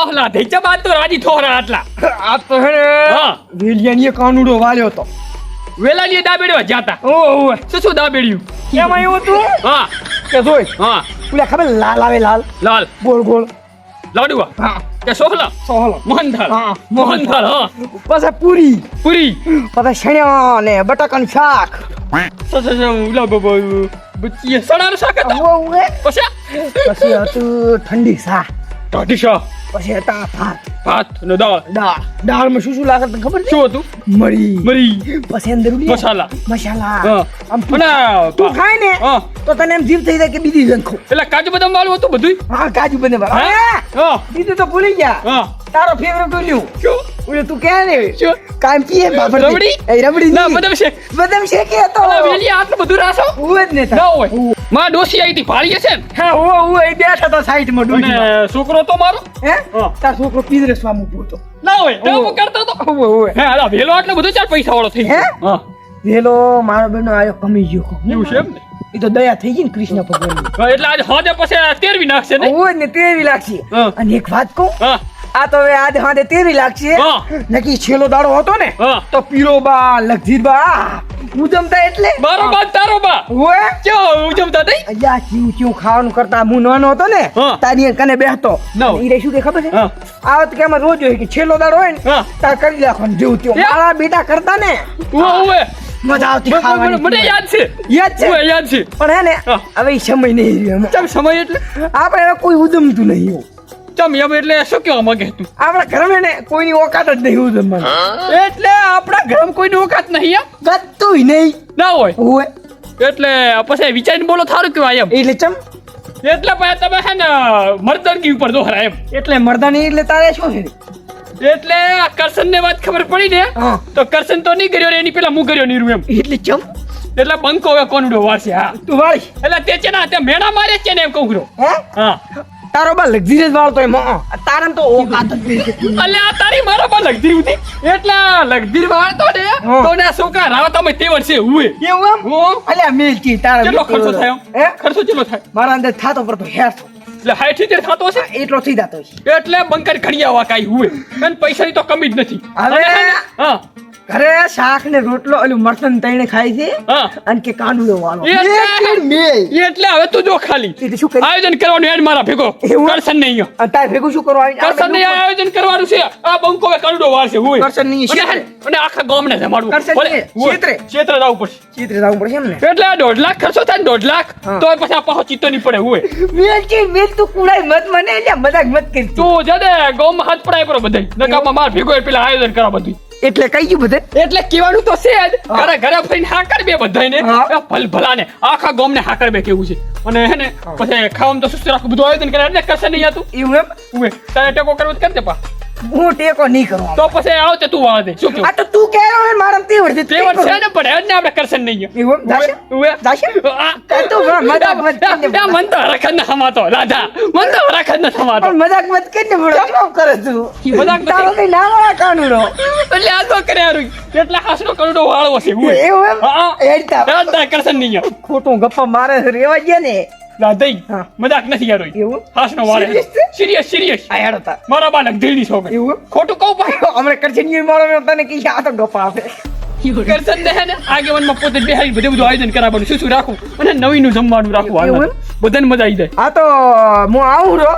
ઓહલા ધેચા બાદ તો રાજી ઠોરા આટલા. આ તો હે. વેલિયાની કાનુડો વાળ્યો તો. વેલાની દાબેડ્યો જાતા. ઓ શું શું દાબેડ્યું? કેમ એવું તું હા. કે જોઈ હા. ઓલા ખબર લાલ આવે લાલ? લાલ. ગોળ ગોળ. લાડુઆ હા. કે સોહલા? સોહલા. મોહનથાળ. હા, મોહનથાળ હા. પછી પૂરી. પૂરી. પછી શણ્યા ને બટાકાનું શાક. સ- સ- સ- ઓલા બ- બ- બ- સડાનું શાક હતા? પછી પછી હતું ઠંડી શા ઠંડી શાક. પછી હતા ભાત. ભાત અને દાળ. દાળ. દાળમાં શું શું લાગે તને ખબર છે? શું હતું? મરી. મરી. પછી અંદર મસાલા. મસાલા. આમ તું અને તું ખાય ને તો તને એમ જીવ થઈ જાય કે બીજી જણ એટલે કાજુ બદામ વાળું હતું બધું હા કાજુ બદામ હા. હા. બીજું તો ભૂલી ગયા. હા. તારો ફેવરેટ ઉલ્યું ઓલે તું કે ને? શું? કામ પીએ બાબર રબડી? એ રબડી ના બદમ છે બદમ છે કે તો. વેલી આટલું બધું રાસો હું જ ને ના હોય. માં ડોસી આવી હતી ભાળી હશે ને? હા ઓ ઓ એ બેઠા તો સાઈડમાં ડોસી અને છોકરો તો મારો? હે? તાર છોકરો પીધરે સ્વામ ઊભો ના હોય ડ્રામો કરતો તો? ઓ ઓ હે અલા વેલો આટલો બધો ચાર પૈસા વાળો થઈ ગયો. હે? હા. વેલો મારો બેનો આયો કમી ગયો એવું છે એમ ને? એ તો દયા થઈ ગઈ ને કૃષ્ણ ભગવાન એટલે આજે હોજે પછી તેરવી નાખશે ને? ઓય ને તેરવી લાગશે. અને એક વાત કહું? હા. આ તો હવે આજે હાથે તેવી લાગશે. નકી છેલ્લો દાડો હતો ને તો પીરો બા લગધીર બા ઉજમતા એટલે? મારો બા તારો બા ઓએ ક્યાં ઉજમતા નહીં? અલ્યા ચીવ ચીવ ખાવાનું કરતા હું નાનો હતો ને તારી કને બેહતો. ઈ રે શું કે ખબર છે? હા. આવત કે આમાં રોજ હોય કે છેલ્લો દાડો હોય ને. તાર કરી નાખવાનું જેવું તેવું. મારા બેટા કરતા ને ઉવે મજા આવતી ખાવાની. મને યાદ છે. યાદ છે? યાદ છે. પણ હે ને હવે સમય નહીં રહ્યો સમય એટલે? આપણે કોઈ ઉદમતું નહીં. ચમ એમ એટલે શું કહેવા માંગે તું? આપણા ઘરમાં ને કોઈની ઓકાત જ નહીં ઉજમવાની એટલે આપણા ઘરમાં કોઈની ઓકાત નહીં એમ? ગતુંય નહીં. ના હોય? હોય. એટલે પછી વિચારીને બોલો થારું કેવાય એમ. એટલે ચમ? એટલે પછી તમે છે ને મર્દાનગી ઉપર દોહરા એમ. એટલે મરદાની એટલે તારે શું છે? એટલે આ કરશન ને વાત ખબર પડી ને તો કરશન તો નહીં કર્યો એની પેલા હું કર્યો નીરું એમ. એટલે ચમ? એટલે બંકો હવે કોનડો વારશે હા. તું વાળી એટલે તે છે ને તે મેણા મારે છે ને એમ કહું હા. તારો બા લગઝરીજ વાળતો એમ હં. તારે તો ઓકાત અલે આ તારી મારો બા લક્ઝરી હતી એટલે લક્ઝરી વાળ તો ને તો ને છોકરા રાવ તમે તે વર્ષે હુએ. એવું એમ? હો. અલ્યા મેલચી તારા કેટલો ખર્ચો થયો હે? ખર્ચો કેટલો થાય? મારા અંદર થાતો પડતો હેઠ એટલે હાઈઠ તેર થતો હશે? એટલો થઈ જતો એટલે બંકર ઘડિયાવા કાઈ હુએ. અને પૈસાની તો કમી જ નથી. હવે- હા. ઘરે શાક ને રોટલો ઓલું મરસન તઈને ખાય છે અને કે કાંડુલો વાળો. એટલે- હવે તું જો ખાલી. શું કરી? આયોજન કરવાનું એડ મારા ભેગો? કરશન નહીં. તારે ભેગું શું કરવા આવી કરશન નહીં આયોજન કરવાનું છે. આ બંકો કરડો વાર છે કરશન નહીં, અને ક્ષેત્રે. આખા ગામને જમાડવું. કરશન. ક્ષેત્રે. ક્ષેત્રે જવું પડશે. ચિત્ર જવું પડશે એમ ને એટલે દોઢ લાખ ખર્ચો થાય દોઢ લાખ તો પછી આ પાછો ચિત્તો નહીં પડે હોય. મેલ ચીડ મેલ તું કુડાય મત મને એટલે મજાક મત કરી તું. જડે ગોમાં હાથ પડાય પર બધાય. નકામાં માર ભેગો એ પેલા આયોજન કરવા બધું એટલે કઈ ગયું બધે. એટલે કહેવાનું તો છે જ. ઘરે ઘરે ફરીને હાકર બે બધાયને. હા. ભલ ભલાને આખા ગામને હાકર બે કેવું છે. અને હે ને પછી ખાવામાં તો સુસ્ત રાખવું બધું આયોજન કરે. એટલે કશે નહીં હતું એવું એમ? તારે ટેકો કરવું કર દે પા. હું ટેકો નહીં કરવા તો પછી આવો તે તું વાળા દે શું કેવું આ તો તું કહે રહ્યો ને મારા તે વર્ષે તે છે ને પડે ને આપણે કરશન નહીં એવું દાશે દાશે આ તો મજાક મત કરીને મન તો રખન ના થમાતો રાધા મન તો રખન ના થમાતો મજાક મત કરીને બડો કેમ? કરે તું? મજાક. તારો કઈ નામ વાળા કાનુડો? એટલે આ તો કરે આરું કેટલા હાસનો કરોડો વાળવો છે હું એવું એમ? હા એડતા રાધા કરશન નહીં ખોટું ગપ્પા મારે રેવા ગયા ને. હા. મજાક નથી યાર એવું? હાસનો વાળે Serious સિરિયસ સિરિયસ આ યાર હતા મારા બાલક દિલની છોકરી. એવું? ખોટું કહું ભાઈ. હમણાં કરછનીયો મારો મેં તને કી આ તો ગપા આપે. કરશન ને હે ને. આગેવાનમાં પોતે બેહાડી બધું બધું આયોજન કરાવવાનું શું શું રાખું અને નવીનું જમવાનું રાખવું હાલમાં. બધાને મજા આવી જાય. આ તો હું આવું રો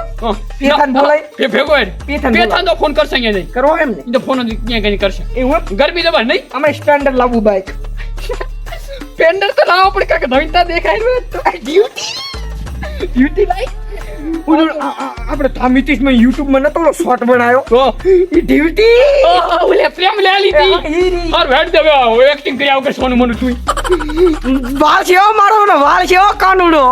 પેથાન બોલાય? પે- ભેગો હેડ. પેથાને પેથાન તો ફોન કરશે અહીંયા નહીં કરો એમ ને? તો ફોન ક્યાં કઈ કરશે. એવું ગરમી દવા નહીં? અમે સ્ટાન્ડર્ડ લાવવું બાઈક. પેન્ડર તો લાવો પડે કાંઈક નવીનતા દેખાય ડ્યુટી આ- આપણે તો આ મિતિશમાં યુટ્યુબમાં નતો શોર્ટ બનાવ્યો તો? ઈ ડ્યુટી ઓલે પ્રેમ લે લીધી હાર હેડ દે હવે એક્ટિંગ કર્યા કે સોનું મનું તું. વાળ છે મારો ને વાળ છે કાનુડો.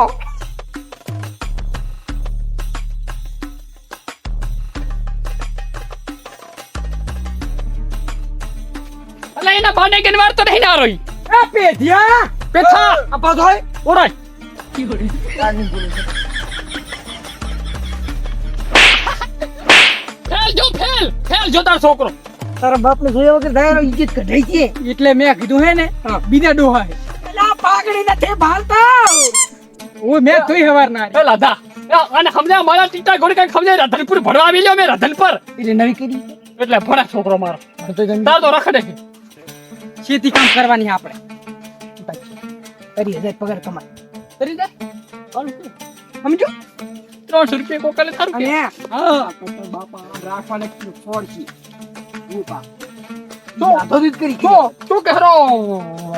અલા એના બાને કેન વાર તો નહીં ના રહી એ પેઢિયા પેથા. આ પાછળ ઓરાય. ફેલ જો ફેલ ફેલ જો તાર છોકરો તારા બાપને જોયા વગર દાયરો ઇજ્જત કઢાઈ છે એટલે મેં કીધું હે ને બીજા ડોહા હે પેલા પાઘડી નથી ભાલતા ઓ મેં તોય હવાર ના પેલા દા અને સમજ્યા મારા ટીટા ઘોડી કઈ સમજાય રાધનપુર ભણવા આવી લ્યો મેં રાધનપુર એટલે નવી કરી એટલે ભણા છોકરો મારો. તાર તો રખડે છે ખેતી કામ કરવાની આપણે કરી હજાર પગાર કમાય કરી દે. સમજો? ત્રણસો રૂપિયા કોકાલે થારું કે? હા. બાપા રાખવાને ફોડ છે. ઊભા. લાધો દીધ કરી તો તું કહેરો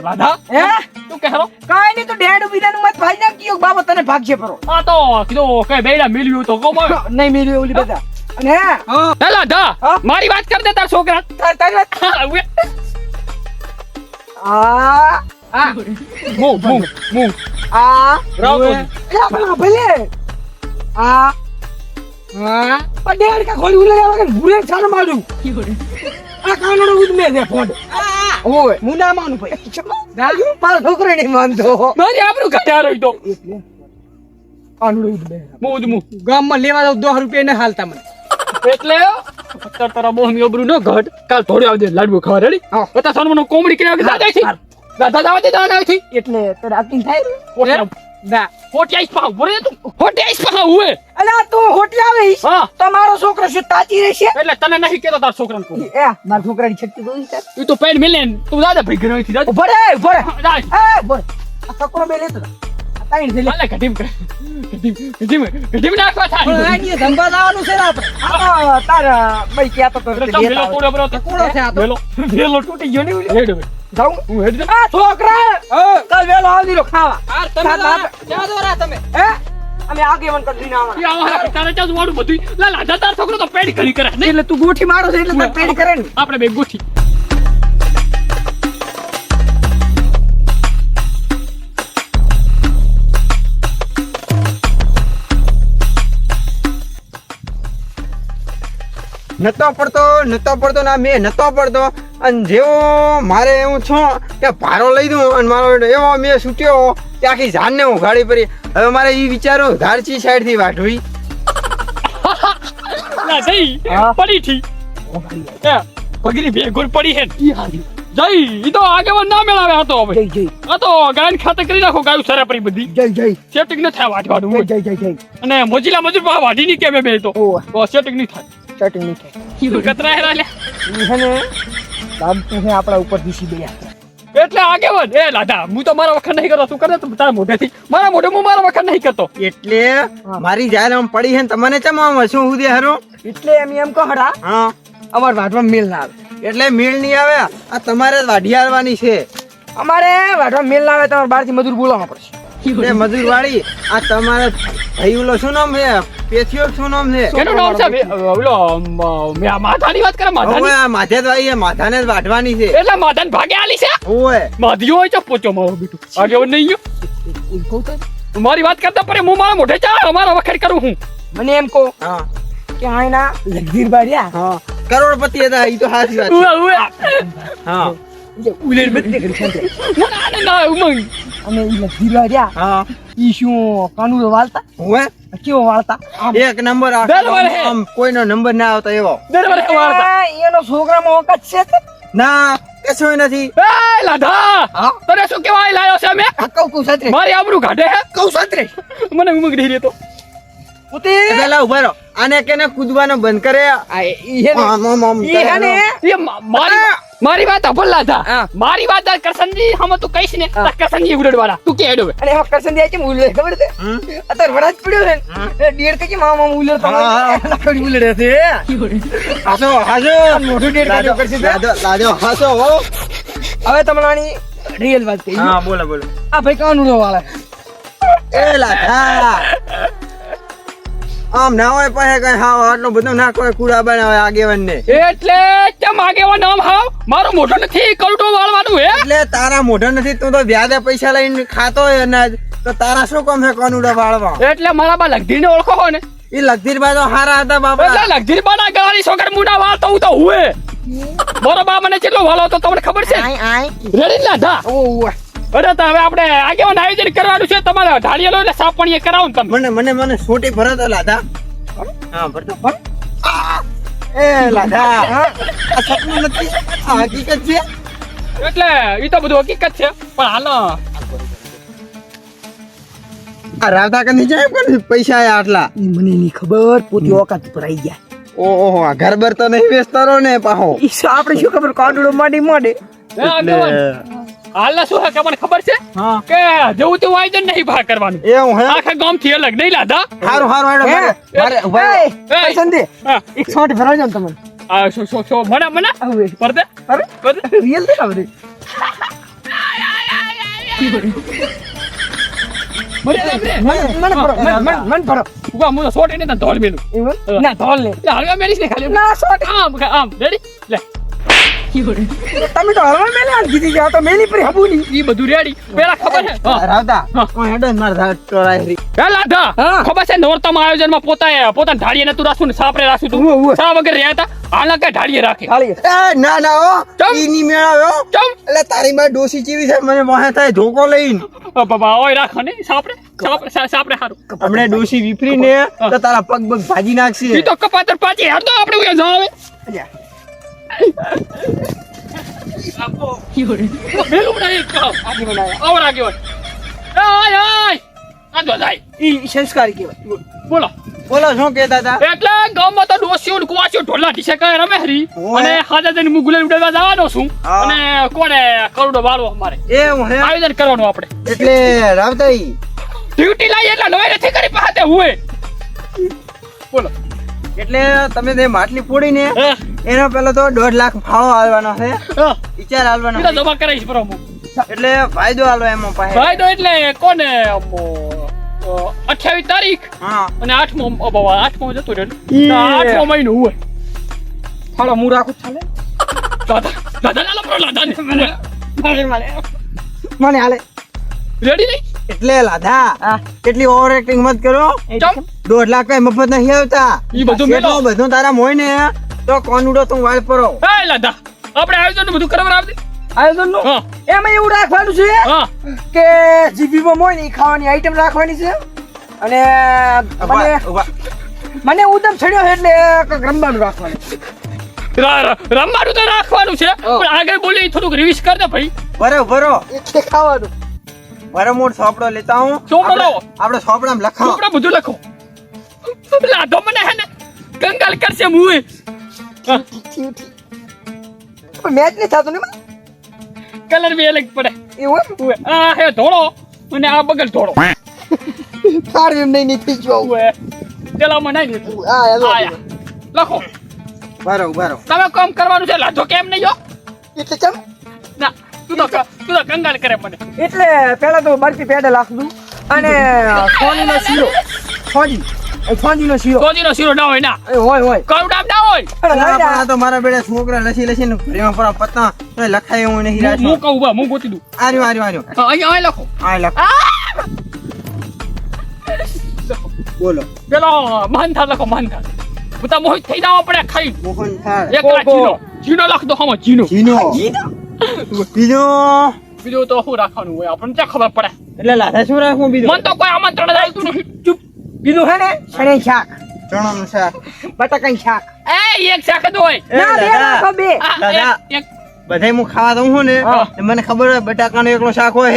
રાધા? હે? તું કહેરો કાઈ નહીં તો ડેડ બીજાનું મત ભાઈ ના કયો બાબા તને ભાગશે પરો આ તો કીધું કઈ બેડા મિલ્યું તો ગમો નહીં મેળવ્યું ઓલી બધા. અને હા? રાધા મારી વાત કર દે તાર છોકરા. તાર તારી વાત આ આ મું મું મું આ. રાવ તો. એ આપણા ભલે આ. હા. પણ ડેડ કા ખોલી ઉલે આવે કે ભૂરે છાન આ કાનડો ઉદમે છે ફોન ઓય. હું ના માનું ભાઈ. ના? મારો છોકરો નહીં માનતો. મારી આપણું ઘટા રહ્યું તો. કાનડો ઉદમે મું જ ગામમાં લેવા જાવ દસ રૂપિયા ને હાલતા મને. એટલે અત્યારે તારા બહુ મી ન ઘટ. કાલ થોડી આવજે લાડુ ખાવા રેડી હા. બતા સોનમનો કોમડી કર્યા કે દાદા દાદા દાવા દે દાના છે એટલે તો રાતી થાય. ના ફોર્ટી પાઉ બોલે તું હોટિયાઈસ પા ઉવે અલા તું આવીશ હા. તમારો છોકરો શું તાચી રહેશે? એટલે તને નહીં કેતો તાર છોકરાને કોણ એ મારા છોકરાની છક્કી દોઈ છે. તું તો પેન મિલે તું દાદા ભાઈ ઘરે થી દાદા. ભરે રે ઊભો એ ઊભો આ છોકરો બે લેતો તાઈન છે લે. કર. કટીમ કઢીમ કઢીમ નાખવા થાય. આની ધંબા લાવવાનું છે ને આપણે. આ તાર ભાઈ ક્યાં તો તો વેલો પૂરો પૂરો તો. છે આ તો. વેલો વેલો તૂટી ગયો ને. હવે જાઉં? હું હેડ આ છોકરા! કાલ વેલો આવી રહ્યો ખાવા. આ તમે લા- દોરા તમે? હે? અમે આગેવન કરી લઈને આવવાના. ઈ આવા તારે ચાલ વાડું બધું. લા લા તાર છોકરો તો પેડ કરી કરે. નહીં? એટલે તું ગોઠી મારો છે એટલે તાર પેડી કરે ને. આપણે બે ગોઠી. નતો પડતો નતો પડતો ના મેં નતો પડતો. અને જેવો મારે એવું છું કે ભારો લઈ દઉં અને મારો એવો મેં છૂટ્યો કે આખી જાનને હું ગાડી પડી. હવે મારે એ વિચારો ધારચી સાઈડથી વાઢવી. ના. પડી થી પગરી પગની પડી હે જઈ ઈ તો આગેવાન ના મેળાવે આ તો હવે. જઈ જઈ. આ તો ગાયન ખાતે કરી નાખો ગાયું સરાપરી બધી. જઈ જઈ. સેટિંગ ન થાય વાટવાનું જઈ જઈ જઈ અને મોજીલા મજૂર પા વાઢી ની કેમે બે તો? સેટિંગ નહીં થાય. સેટિંગ નહીં થાય. કતરા હેરા લે ને લાગતું છે આપણા ઉપર દીસી ગયા એટલે આગેવાન એ લાદા હું તો મારા વખત નહીં કરતો તું કરે તો તારા મોઢેથી. મારા મોઢે હું મારા વખત નહીં કરતો. એટલે મારી જાહેર આમ પડી છે ને તમને ચમ આમ શું હું હારો? એટલે એમ એમ કહો હડા હા. અમાર વાટવા મેલ ના આવે. એટલે મેળ નહીં આવે? આ તમારે વાઢી આવવાની છે. અમારે વાઢવા મેલ ના આવે તમારે બહારથી મજૂર બોલાવવા પડશે. એ મજૂર વાળી આ તમારે ભાઈ ઓલો શું નામ છે? પેથિયો શું નામ છે? કેનું નામ છે? ઓલો મ- વાત કરે હવે માધાની માથે તો આઈ માથાને જ વાઢવાની છે. એટલે માધાને ભાગે આલી છે? ઓય માધી હોય તો પોચો મારો બેટું. નહીં ગયો? મારી વાત કરતા પરે હું મારા મોઢે ચા અમારા વખત કરું હું. મને એમ કહો હા. કે આયના લગીર બાર્યા. હા. કરોડપતિ હતા એ તો સાચી વાત હા. ઉલેર બધી કરી શાંતિ મને ઉમંગ અને ઈ લગીર હા ઈ શું કાનુડો વાળતા ઓય કેવો વાળતા એક નંબર આમ કોઈનો નંબર ના આવતો એવો દર વાળતા એનો છોકરામાં ઓકાત છે ના કશું નથી એ લાધા તને શું કેવાય લાયો છે અમે કઉ કઉ સાત્રે મારી આબરૂ કાઢે હે કઉ સાત્રે મને ઉમંગ નહીં રહેતો પોતે પેલા ઊભા રહો આને કેને કૂદવાનો બંધ કરે આ ઈ હે ને આમ આમ આમ ઈ હે ને એ મારી મારી વાત અભલ્લા થા. હા. મારી વાત આ કરસનજી હમ તું કઈશ ને. તો કરસનજી ઉડડવાળા તું કે હેડો અને એમાં કરસનજી દે છે ઉલે ખબર છે? અતર અત્યારે વરાજ પડ્યો છે ને. એ ડીડ કે મામા મામા ઉલે હા, હા. તમારે? કડી ઉલે છે. હાસો હાસો. મોઢું ડેડ લાદો કાઢ્યો કરશે લાજો લાદો હાસો હો. હવે તમારાની રીઅલ રિયલ વાત કહી. હા બોલો બોલો. આ ભાઈ કાનુડો વાળા એ લાઠા આમ ના હોય પાસે કઈ હા આટલો બધો ના કોઈ કુડા બનાવે આગેવાન ને એટલે કેમ આગેવા નામ હાવ? મારો મોઢો નથી કલટો વાળવાનું હે? એટલે તારા મોઢા નથી તું તો વ્યાજે પૈસા લઈને ખાતો હોય અનાજ તો તારા શું કામ છે કનુડા વાળવા? એટલે મારા બા લગધીર ને ઓળખો હો ને? એ લગધીર તો હારા હતા બાપા. એટલે લગધીર બાના ગળાની મુડા વાળ તો હું તો હુએ. મારો બા મને કેટલો વાળો તો તમને ખબર છે? રેડી લાધા ઓહ. અરે તો હવે આપણે આગેવાન આયોજન કરવાનું છે. તમારે ઢાળિયેલો એટલે સાપણીએ કરાવો ને તમે. મને મને મને છોટી ભરત લાધા હા ભરતો ભર એ લાધા આ સપનું નથી. આ હકીકત છે. એટલે એ તો બધું હકીકત છે. પણ હાલો. આ રાધા કે નીચે પણ પૈસા આયા આટલા? મને ની ખબર પોતી ઓકાત પર આવી ગયા. ઓહો આ ઘર બર તો નહીં વેચતા રહો ને પાહો. આપણે શું ખબર કાંડોળો માંડી માંડે. હાલના શું હે કે મને ખબર છે? કે જેવું તેવું આયોજન નહીં ભા કરવાનું. એવું હે? આખા ગામથી અલગ. નહીં લાદા? હારું હારું હારું મારે ભાઈ. એ, હા. એક સોંઠ ભરાવજો ને તમને આ શો શો શો? મને મને? હવે પરદે અરે પરદે રિયલ દે હવે મને ભરો. મન ભરો. તમે તો હલવા મેલે આમ કીધી જાવ તો મેલી પર હબુ ની. ઈ બધું રેડી પેલા ખબર છે? રાવતા કોણ હેડન માર ધા ધાર પેલા ધા ખબર છે નોરતામાં આયોજનમાં પોતાએ પોતા ઢાળીએ નતું રાખવું ને સાપરે ઉવ્વ. તું? સા વગર રહ્યા હતા? આલા કે ઢાળીએ રાખે. એ ના ના ઓ ઈ ની મેળાવ્યો ચમ. એટલે તારી માં ડોસી ચીવી છે? મને મોહે થાય ધોકો લઈને. બાબા ઓય રાખો ને સાપરે સાપરે હારું. હમણે ડોસી વિફરી ને તો તારા પગ પગ ભાજી નાખશે. ઈ તો કપાતર પાછી હાર તો આપણે ઉયા જાવ આગેવાન આય આય આજો જાય ઈ સંસ્કારી કહેવાય બોલો. બોલો શું કહેતા હતા એટલે ગામમાં તો ડોસીઓ ને કુવાસીઓ ઢોલા ઢીસે રમે હરી અને હાજર જઈને હું ગુલાલ ઉડાડવા જવાનો છું અને કોને કરોડો વાળવો અમારે એવું હે આયોજન કરવાનું આપણે એટલે રાવતાઈ ડ્યુટી લાવી એટલે નવાઈ નથી કરી પાતે હુએ બોલો એટલે તમે તે માટલી ફોડી ને હા, એનો પેલો તો દોઢ લાખ ફાળો આવવાનો છે. વિચાર આવવાનો જમા કરાવીશ પર એટલે ફાયદો આલો એમાં પાસે. ફાયદો એટલે કોને અઠ્યાવીસ તારીખ? હા. અને આઠમો બાબા, આઠમો જતો રહ્યું આઠમો મહિનો હોય. ફાળો હું રાખું ચાલે દાદા દાદા લાલો બરો લાદા મને મને મને. હાલે. રેડી નહીં? એટલે લાધા કેટલી ઓવર એક્ટિંગ મત કરો. દોઢ લાખ કઈ મફત નહીં આવતા. એ બધું. બધું તારા મોય ને તો કોનુડો તું વાળ પરો એ લાદા આપણે આયોજન બધું કરવા આવતી આયોજનનું એમાં એવું રાખવાનું છે કે જીબીમાં હોય ને ઈ ખાવાની આઈટમ રાખવાની છે. અને મને મને ઉદમ છડ્યો એટલે રમવાનું રાખવાનું. ર- ર- રમવાનું તો રાખવાનું છે પણ આગળ બોલી થોડુંક રિવિઝ કર દે ભાઈ. ભરો ભરો એટલે ખાવાનું. ભરો મોટ સોપડો લેતા હું સોપડો. આપણે- સોપડા સોપડામાં લખાવો. આપણે બધું લખો. લાધો મને હે ને. કંગાલ કરશે મુએ મેચ નહીં થતું ને કલર બી અલગ પડે. એવું? આ હે ધોળો અને આ બગલ ધોળો. સારું એમ નહીં નહીં જો પેલામાં નહીં લીધું. હા હેલો. આયા. લખો. બારો બારો તમે કામ કરવાનું છે લાદો કેમ નહીં જો એટલે કેમ? ના તું તો તું તો કંગાલ કરે મને. એટલે પેલા તો બરફી પેડે દઉં. અને સોનીનો શીરો સોજી સોજીનો શીરો. ગોજીનો શીરો ના હોય ના. એ હોય હોય. કરુડામ ના હોય? પણ તો મારા બેડા છોકરા લસી લસી ને પરા પત્તા તો લખાય એવું નહીં હું હું કહું બા હું ગોતી દઉં. આર્યો આર્યો આર્યો. અહીંયા અહીં લખો. આ લખ. બોલો. પેલો માનથાળ લખો માનથાળ. બધા મોહિત થઈ જાવ આપણે ખાઈ. મોહન થાળ એક જીનો જીનો લખ દો હમો જીનો જીનો બીજો બીજું તો શું રાખવાનું હોય? આપણને ક્યાં ખબર પડે? એટલે લાધા શું રાખવું બીજું? મન તો કોઈ આમંત્રણ જ આવતું નથી. ચૂપ. બીજું હે ને? શણે શાક? ચણાનું શાક. બટાકાનું શાક. એ એક શાક જ હોય. ના બે દાદા. બે. દાદા. એક- બધાય હું ખાવા દઉં છું ને મને ખબર હોય બટાકાનો એકલો શાક હોય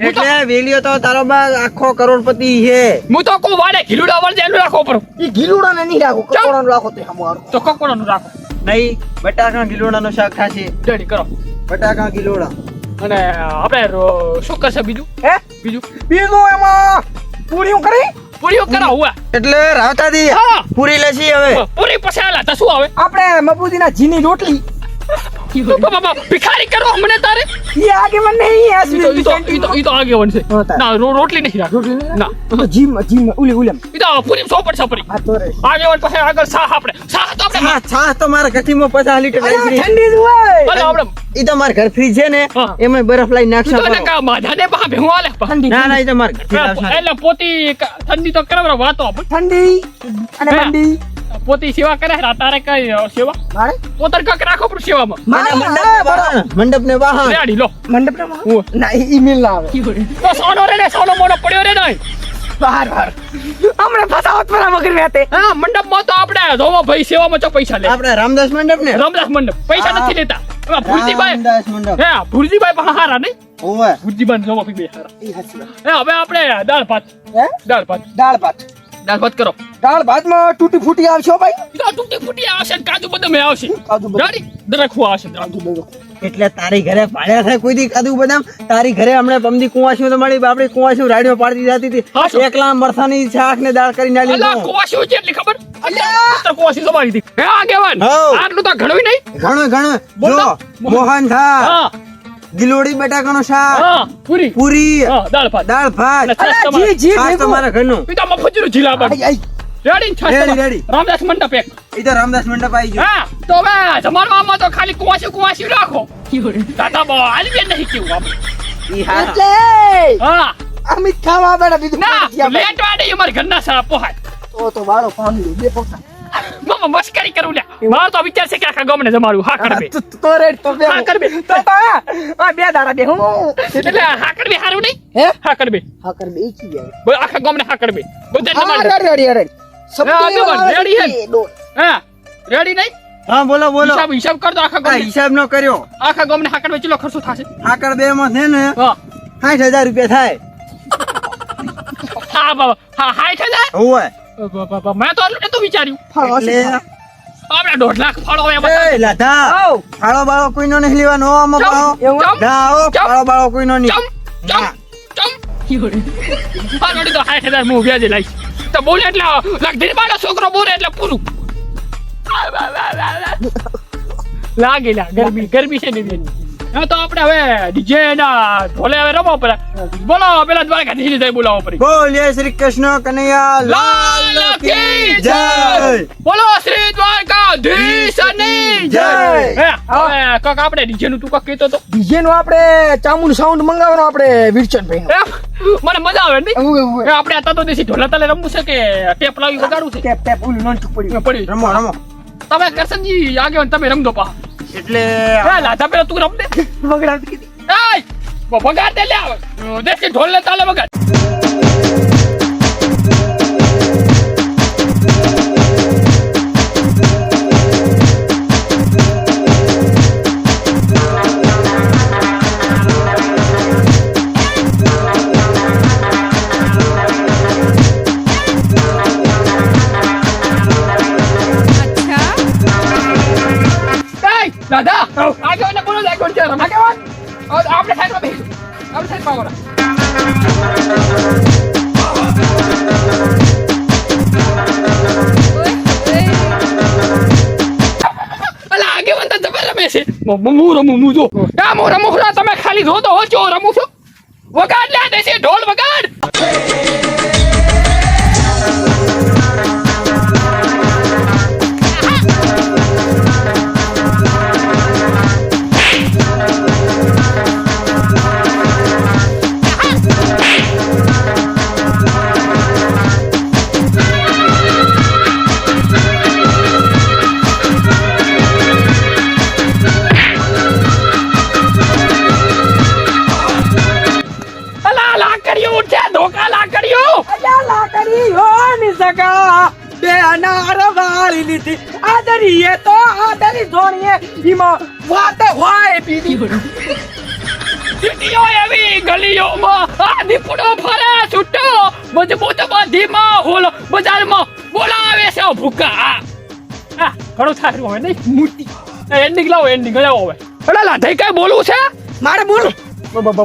એટલે વેલીઓ તો તારો બા આખો કરોડપતિ છે. હું તો કહું વાડે ઘીલુડા વળજે એનું રાખો પર એ ગીલુડા ને નહીં રાખો કકોડાનું રાખો તે હમારું તો કકોડાનું રાખો. નહીં બટાકા ગિલોડાનો શાક ખાશે. રેડી કરો. બટાકા ગિલોડા અને આપણે શું કરશે બીજું? હે? બીજું? બીજું એમાં પૂરીઓ કરી? પૂરીઓ કરાવ એટલે રાવતાદી હા. પૂરી લેશી હવે. પૂરી પછી આલા તો શું આવે આપણે મબુદીના જીની રોટલી. બાબા ભિખારી કરો મને તારે? આગે મને નહીં આ ઈ તો ઈ તો ઈ તો ઈ તો આગેવાન છે હા, ના રો- રોટલી નહીં રાખ. રોટલી નહીં? ના. તો જીમ જીમ ઉલી ઉલેમ ઈ તો પૂરી સોપડ સપરી આ તો રે. આગેવાન પછી આગળ સાહ આપણે. સાહ તો આપણે છાસ છાસ તો મારા ગઠીમાં પચાસ લીટર આઈસ્ક્રીમ. ઠંડી આપણે ઈ તો મારા ઘર ફ્રીજ છે ને હા. એમાં બરફ લાઈ તું નાખશો તો. એટલે કા માધાને બા ભેહું આલે બા. ઠંડી. ના ના ઈ તો મારા ઘરથી લાવશો. એટલે પોતી ક- ઠંડી તો કરે વાતો આપણે. ઠંડી અને હા. મંડી પોતી સેવા કરે તારે કઈ સેવા? મારે? પોતર કક રાખો પણ સેવામાં. મને મંડપ વાહન, મંડપ ને વાહન. રેડી લો. મંડપ ને માં? ના ઈમેલ આવે. તો સોનો રે ને સોનો મોનો પડ્યો રે નહીં બહાર બહાર હમણે ફસાવત પર વગર વેતે હા મંડપમાં તો આપણે જોવો ભાઈ સેવામાં ચો પૈસા લે. આપણે રામદાસ મંડપ ને રામદાસ મંડપ. પૈસા નથી લેતા. એમાં ભુરજીભાઈ રામદાસ મંડપ. હે ભુરજીભાઈ પણ હારા નહીં. ઓવે ભુરજીભાઈ જોવા બે હારા. ઈ હાચી વાત. એ હવે આપણે દાળ ભાત. હે? દાળ ભાત. દાળ ભાત. દાળ ભાત કરો. દાળ ભાતમાં તૂટી ફૂટી આવશે ભાઈ. તૂટી ફૂટી આવશે કાજુ બદામ આવશે. કાજુ બદામ. રેડી આવશે કાજુ બદામ. એટલે તારી ઘરે પાડ્યા થાય કોઈ દી કાજુ બદામ? તારી ઘરે હમણાં પમદી કુવાસી તો મળી બાપડી કુવાસી રાડીઓ પાડતી જતી હતી? એકલા મરસાની શાક ને દાળ કરી નાલી અલા કુવાસી છે એટલી ખબર? અલ્યા કુવાસી જમાડી હતી. હે આગેવાન. આટલું તો ઘણું નહીં? ઘણું ઘણું. જો મોહન થા હા. ગિલોડી બટાકાનો શાક. પૂરી. પૂરી. હા દાળ ભાત. દાળ ભાત. જી જી. તમારા ઘરનું. પિતા આઈ, આઈ. Ready ready. રેડી. રામદાસ મંડપ એક. ઈધર રામદાસ મંડપ આવી ગયો. હા તો હવે જમાડવામાં તો ખાલી કુવાસી કુવાસી રાખો. દાદા બો આલી બે નહીં કેવું આપણે. ઈ હા એટલે હા. અમિત ખાવા બેડા બીજું ના. લેટ વાડે અમાર ઘરના સા પોહાય. તો તો વાળો ફામી બે પોતા. મામા મસ્કરી કરું લે મારો તો વિચાર છે કે આખા ગામને જમાડું. હા કરબે તો- રેડ તો બે હા, કરબે. તો. આ બે દાડા બે હું. એટલે હા કરબે હારું નહીં? હે? હા કરબે હા કર બે કી જાય. બોલ આખા ગામને હા કરબે બધા જમાડે. Ready ready ready. વધ, રેડી હે? હા રેડી નહીં? હા બોલો બોલો. હિસાબ હિસાબ કર દો આખા આ હિસાબ નો કર્યો. આખા ગામને ને કરબે ચલો ખર્ચો થાશે? હાકર બે માં છે ને હા. સાઠ હજાર રૂપિયા થાય. હા બાબા. હા હાઈઠ હજાર? હોવે. બાબા, મેં તો આટલું નતું વિચાર્યું. આપણે દોઢ લાખ ફાળો એ લાધા ફાળો બાળો કોઈનો નહીં લેવાનો આમાં? ચમ, ના આવો ફાળો બાળો કોઈનો નહીં. ચમ ચમ નડી તો હાઈઠ હજાર હું વ્યાજે લાવીશ તો બોલે એટલે લગધીર બાનો છોકરો બોલે એટલે પૂરું. લાગેલા ગરમી ગરમી છે ને બેન. હા તો આપણે હવે ડીજે ના ઢોલે હવે રમવા પડે. બોલો પેલા દ્વારકા ધીરે જઈ બોલાવો પડે બોલીએ શ્રી કૃષ્ણ કનૈયા લાલ કી જય. બોલો શ્રી દ્વારકા ધીશની જય. હવે કક આપણે ડીજે નું તું કક કહેતો તો. ડીજે નું આપણે ચામુન સાઉન્ડ મંગાવવાનો આપણે વિરચન ભાઈ મને મજા આવે નહીં આપણે આ તો દેશી ઢોલા તાલે રમવું છે કે ટેપ લાવી વગાડવું છે? ટેપ ટેપ ઉલી નોન પડ્યું પડી. રમો રમો. તમે કરશનજી આગેવાન તમે રમદો પા એટલે લાધા પેલા તું રમ દે કીધી. એય દે લે આવે. દેશી ઢોલ ને તાલે વગાડ તો તમે રમે છે મ- મ- હું રમું હું જો આ મો રમું તમે ખાલી જો તો હો ચો રમું છું વગાડ લે દેશે ઢોલ વગાડ લીધી આદરીએ તો આદરી ધોણીએ. ઈમાં વાતે હોય પીધી. સીટીઓ એવી ગલીઓમાં આ દીપડો ફરે છૂટો. મજબૂત બધીમાં હોલ બજારમાં બોલાવે છે ભૂકા. હા ઘણું સારું હોય નહીં? મૂર્તિ. એન્ડિંગ લાવો એન્ડિંગ લાવો હવે અલા લાધાઈ કઈ બોલવું છે? મારે બોલો.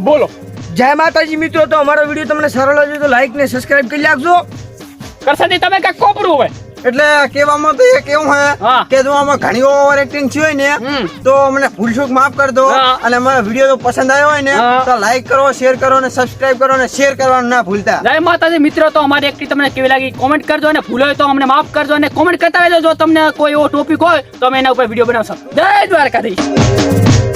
બોલો. જય માતાજી મિત્રો તો અમારો વીડિયો તમને સરળ લાગ્યો તો લાઈક ને સબસ્ક્રાઇબ કરી નાખજો. કરશે તમે કઈ કોપરું હવે એટલે કહેવામાં તો એ કેવું હે કે જો આમાં ઘણી ઓવર એક્ટિંગ થયું હોય ને તો મને ભૂલચૂક માફ કરી દો. અને અમારો વીડિયો તો પસંદ આવ્યો હોય ને. તો લાઈક કરો શેર કરો અને સબસ્ક્રાઇબ કરો અને શેર કરવાનું ના ભૂલતા. જય માતાજી મિત્રો તો અમારી એક્ટિંગ તમને કેવી લાગી? કોમેન્ટ કરજો અને ભૂલ હોય તો અમને માફ કરજો અને કોમેન્ટ કરતા રહેજો. જો તમને કોઈ એવો ટોપિક હોય તો અમે એના ઉપર વીડિયો બનાવશું. જય દ્વારકાધીશ.